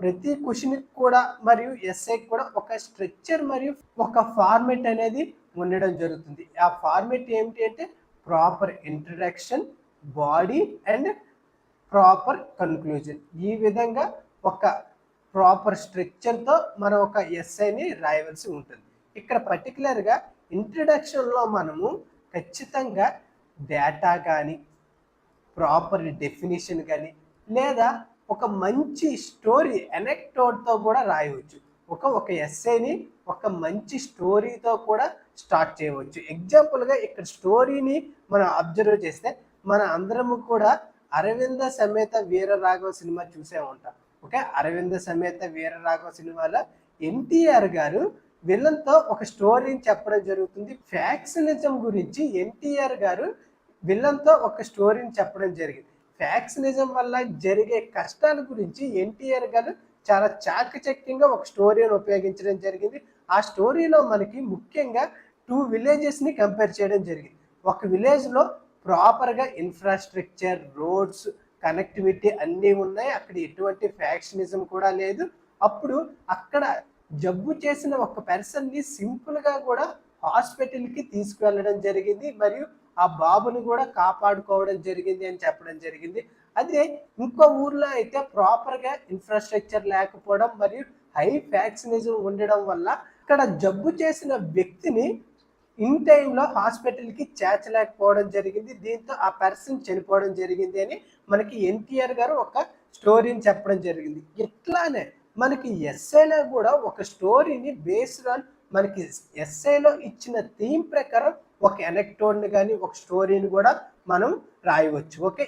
ప్రతి క్వశ్చన్కి కూడా మరియు ఎస్ఐకి కూడా ఒక స్ట్రక్చర్ మరియు ఒక ఫార్మెట్ అనేది ఉండడం జరుగుతుంది. ఆ ఫార్మెట్ ఏమిటి అంటే proper introduction body and proper conclusion ఈ విధంగా ఒక ప్రాపర్ స్ట్రక్చర్తో మనం ఒక ఎస్ఐని రాయవలసి ఉంటుంది. ఇక్కడ పర్టికులర్గా ఇంట్రడక్షన్లో మనము ఖచ్చితంగా డేటా కానీ ప్రాపర్ డెఫినేషన్ కానీ లేదా ఒక మంచి స్టోరీ ఎనెక్టోడ్తో కూడా రాయవచ్చు. ఒక ఒక ఎస్ఐని ఒక మంచి స్టోరీతో కూడా స్టార్ట్ చేయవచ్చు. ఎగ్జాంపుల్గా ఇక్కడ స్టోరీని మనం అబ్జర్వ్ చేస్తే మన అందరము కూడా అరవింద సమేత వీర రాఘవ సినిమా చూసే ఉంటాం. ఓకే? అరవింద సమేత వీర రాఘవ సినిమాలో ఎన్టీఆర్ గారు విలన్తో ఒక స్టోరీని చెప్పడం జరుగుతుంది. ఫ్యాక్సినిజం గురించి ఎన్టీఆర్ గారు విలన్తో ఒక స్టోరీని చెప్పడం జరిగింది. ఫ్యాక్సినిజం వల్ల జరిగే కష్టాల గురించి ఎన్టీఆర్ గారు చాలా చాకచక్యంగా ఒక స్టోరీని ఉపయోగించడం జరిగింది. ఆ స్టోరీలో మనకి ముఖ్యంగా టూ విలేజెస్ని కంపేర్ చేయడం జరిగింది. ఒక విలేజ్లో ప్రాపర్గా ఇన్ఫ్రాస్ట్రక్చర్ రోడ్స్ కనెక్టివిటీ అన్నీ ఉన్నాయి. అక్కడ ఎటువంటి ఫ్యాక్షనిజం కూడా లేదు. అప్పుడు అక్కడ జబ్బు చేసిన ఒక పర్సన్ని సింపుల్గా కూడా హాస్పిటల్కి తీసుకువెళ్ళడం జరిగింది. మరియు ఆ బాబుని కూడా కాపాడుకోవడం జరిగింది అని చెప్పడం జరిగింది. అదే ఇంకో ఊర్లో అయితే ప్రాపర్గా ఇన్ఫ్రాస్ట్రక్చర్ లేకపోవడం మరియు హై ఫ్యాక్సినిజం ఉండడం వల్ల ఇక్కడ జబ్బు చేసిన వ్యక్తిని ఇన్ టైంలో హాస్పిటల్కి చేర్చలేకపోవడం జరిగింది. దీంతో ఆ పర్సన్ చనిపోవడం జరిగింది అని మనకి ఎన్టీఆర్ గారు ఒక స్టోరీని చెప్పడం జరిగింది. ఇట్లానే మనకి ఎస్ఐలో కూడా ఒక స్టోరీని బేస్డ్ ఆన్ మనకి ఎస్ఐలో ఇచ్చిన థీమ్ ప్రకారం ఒక ఎనెక్టోడ్ని కానీ ఒక స్టోరీని కూడా మనం రాయవచ్చు. ఓకే